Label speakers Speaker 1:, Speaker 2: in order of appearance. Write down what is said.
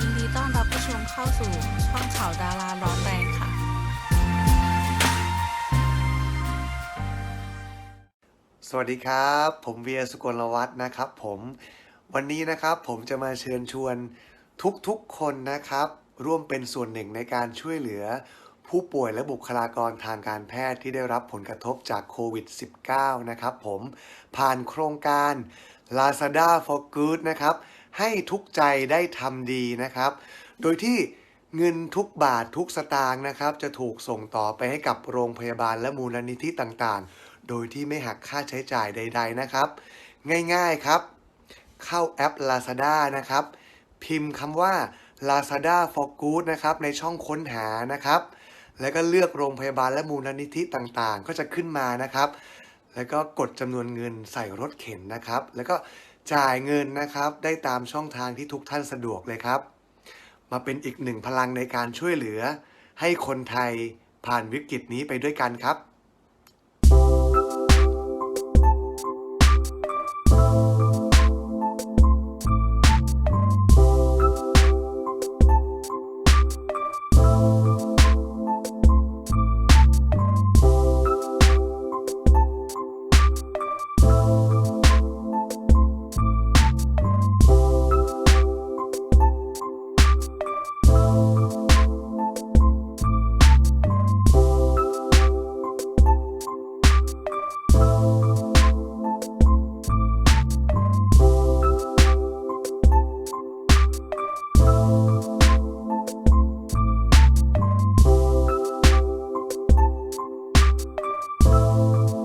Speaker 1: ยินดีต้อนรับผู้ชมเข้าสู่ช่องข่าวดาราร้อนแรงค่ะ
Speaker 2: สวัสดีครับ ผมเวียสุกลวัฒน์นะครับ ผมวันนี้นะครับผมจะมาเชิญชวนทุกๆคนนะครับ ร่วมเป็นส่วนหนึ่งในการช่วยเหลือ ผู้ป่วยและบุคลากรทางการแพทย์ที่ได้รับผลกระทบจากโควิด -19 นะครับผมผ่านโครงการ Lazada for Good นะครับ ให้ทุกใจได้ทำดีนะครับ โดยที่เงินทุกบาททุกสตางค์นะครับ จะถูกส่งต่อไปให้กับโรงพยาบาลและมูลนิธิต่างๆ โดยที่ไม่หักค่าใช้จ่ายใด ๆนะครับ ง่ายๆครับ เข้าแอป Lazada นะครับ พิมพ์คำว่า Lazada for Good นะครับในช่องค้นหานะครับ แล้วก็เลือกโรงพยาบาลและมูลนิธิต่างๆ ก็จะขึ้นมานะครับ แล้วก็กดจำนวนเงินใส่รถเข็นนะครับ แล้วก็ จ่ายเงินนะครับ ได้ตามช่องทางที่ทุกท่านสะดวกเลยครับ มาเป็นอีกหนึ่งพลังในการช่วยเหลือ ให้คนไทยผ่านวิกฤตนี้ไปด้วยกันครับ